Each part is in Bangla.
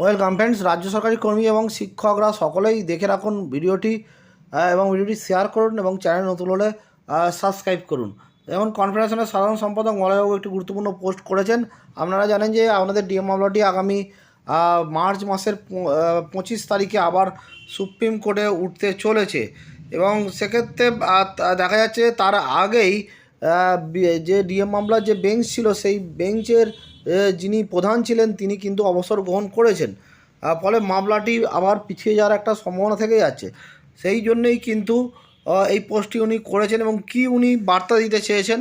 ওয়েলকাম ফ্রেন্ডস, রাজ্য সরকারি কর্মী এবং শিক্ষকরা সকলেই দেখে রাখুন ভিডিওটি এবং ভিডিওটি শেয়ার করুন এবং চ্যানেল নতুন হলে সাবস্ক্রাইব করুন। যেমন কনফেডারেশনের সাধারণ সম্পাদক মলয়বাবু একটি গুরুত্বপূর্ণ পোস্ট করেছেন। আপনারা জানেন যে আমাদের ডিএম মামলাটি আগামী মার্চ মাসের পঁচিশ তারিখে আবার সুপ্রিম কোর্টে উঠতে চলেছে। এবং সেক্ষেত্রে দেখা যাচ্ছে তার আগেই যে ডিএম মামলার যে বেঞ্চ ছিল, সেই বেঞ্চের যিনি প্রধান ছিলেন, তিনি কিন্তু অবসর গ্রহণ করেছেন। ফলে মামলাটি আবার পিছিয়ে যাওয়ার একটা সম্ভাবনা থেকে যাচ্ছে। সেই জন্যই কিন্তু এই পোস্টটি উনি করেছেন এবং কি উনি বার্তা দিতে চেয়েছেন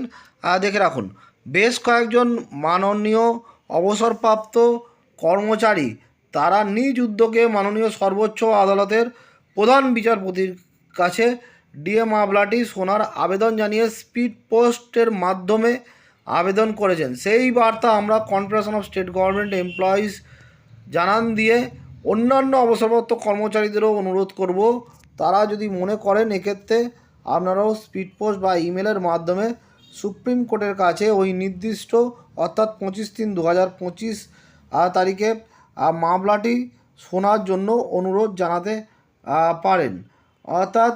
দেখে রাখুন। বেশ কয়েকজন মাননীয় অবসরপ্রাপ্ত কর্মচারী, তারা নিজ উদ্যোগে মাননীয় সর্বোচ্চ আদালতের প্রধান বিচারপতির কাছে ডিএ মামলাটি শোনার আবেদন জানিয়ে স্পিড পোস্টের মাধ্যমে আবেদন করেছেন। সেই বার্তা আমরা confederation of state government employees জানান দিয়ে অন্যান্য অবসরপ্রাপ্ত কর্মচারীদেরও অনুরোধ করব। তারা যদি মনে করেন এক্ষেত্রে আপনারাও স্পিড পোস্ট বা ইমেলের মাধ্যমে সুপ্রিম কোর্টের কাছে ওই নির্দিষ্ট অর্থাৎ পঁচিশ তিন দু হাজার পঁচিশ তারিখে মামলাটি শোনার জন্য অনুরোধ জানাতে পারেন। অর্থাৎ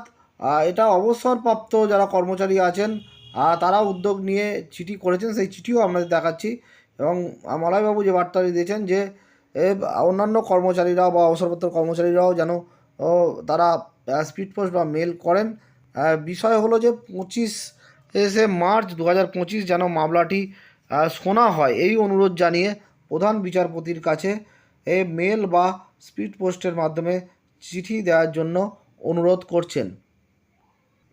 এটা অবসরপ্রাপ্ত যারা কর্মচারী আছেন আহ, তারা উদ্যোগ নিয়ে চিঠি করেছেন সেই চিঠিও আপনাদের দেখাচ্ছি। এবং আহ, মলয়বাবু যে বার্তাটি দিয়েছেন যে অন্যান্য কর্মচারীরাও বা অবসরপ্রাপ্ত কর্মচারীরাও যেন তারা স্পিড পোস্ট বা মেল করেন। বিষয় হলো যে পঁচিশ মার্চ দু হাজার পঁচিশ যেন মামলাটি শোনা হয় এই অনুরোধ জানিয়ে প্রধান বিচারপতির কাছে এ মেল বা স্পিড পোস্টের মাধ্যমে চিঠি দেওয়ার জন্য অনুরোধ করছেন।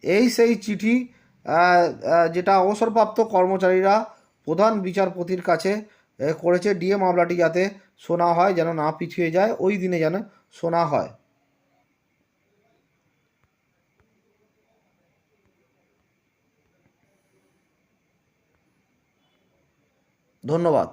এই সেই চিঠি যেটা অবসরপ্রাপ্ত কর্মচারীরা প্রধান বিচারপতির কাছে করেছে ডিএ মামলাটি যাতে শোনা হয়, যেন না পিছিয়ে যায়, ওই দিনে যেন শোনা হয়। ধন্যবাদ।